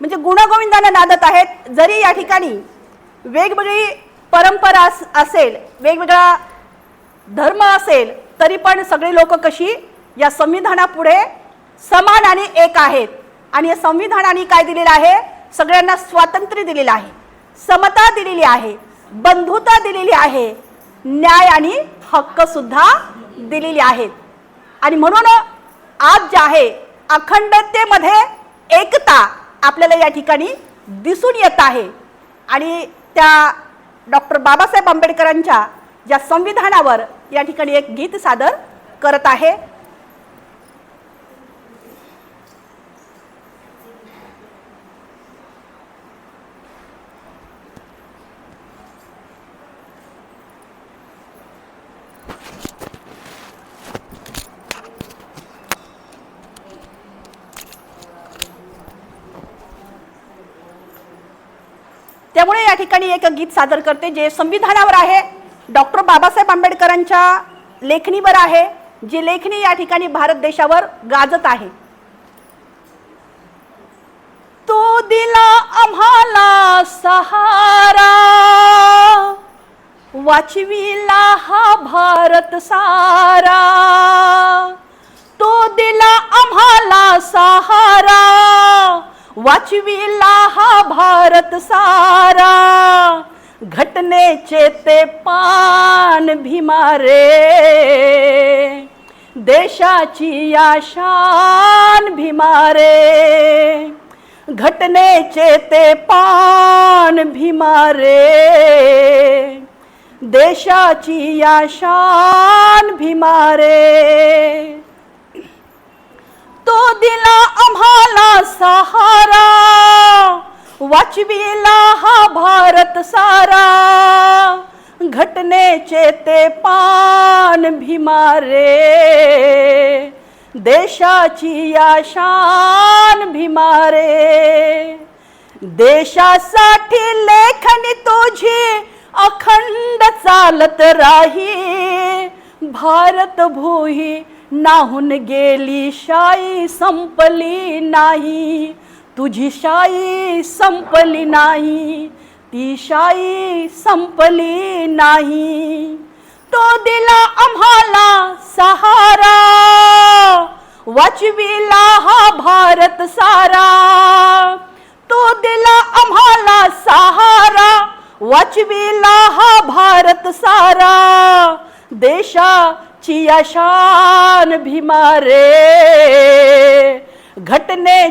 म्हणजे गुणगोविंदाने नादत आहेत. जरी या ठिकाणी वेगवेगळी परंपरा असेल वेगवेगळा धर्म असेल तरी पण सगळे लोक कशी या संविधानापुढे समान आणि एक आहेत. आणि या संविधानाने काय दिलेलं आहे? सगळ्यांना स्वातंत्र्य दिलेलं आहे. समता दिलेली आहे. बंधुता दिलेली आहे. न्याय आणि हक्क सुद्धा दिलेली आहेत. आणि म्हणून आज जे आहे अखंडतेमध्ये एकता आपल्याला या ठिकाणी दिसून येत आहे. आणि त्या डॉक्टर बाबासाहेब आंबेडकरांच्या ज्या संविधानावर या ठिकाणी एक गीत सादर करत आहे. त्यामुळे या ठिकाणी एक गीत सादर करते जे संविधानावर आहे. डॉक्टर बाबासाहेब आंबेडकरांच्या लेखणीवर आहे जी लेखणी या ठिकाणी भारत देशावर गाजत आहे. तो दिला आम्हाला सहारा वाचविला हा भारत सारा. वाचविला हा भारत सारा. घटनेचे ते पान भीमारे. देशाची या शान भीमारे. घटनेचे ते पान भीमारे. देशाची या शान भीमारे. सहारा. वाचविला हा भारत सारा. घटनेचे ते पान भीमारे. देशाची या शान भीमारे. देशासाठी लेखनी तुझी अखंड चालत राही. भारत भूही नाहून गेली शाई संपली नाही, तुझी शाई संपली नाही, ती शाई संपली नाही. तो दिला आम्हाला सहारा, वाचविला हा भारत सारा. तो दिला आम्हाला सहारा, वाचविला हा भारत सारा. देशाची या शान भीमारे घटने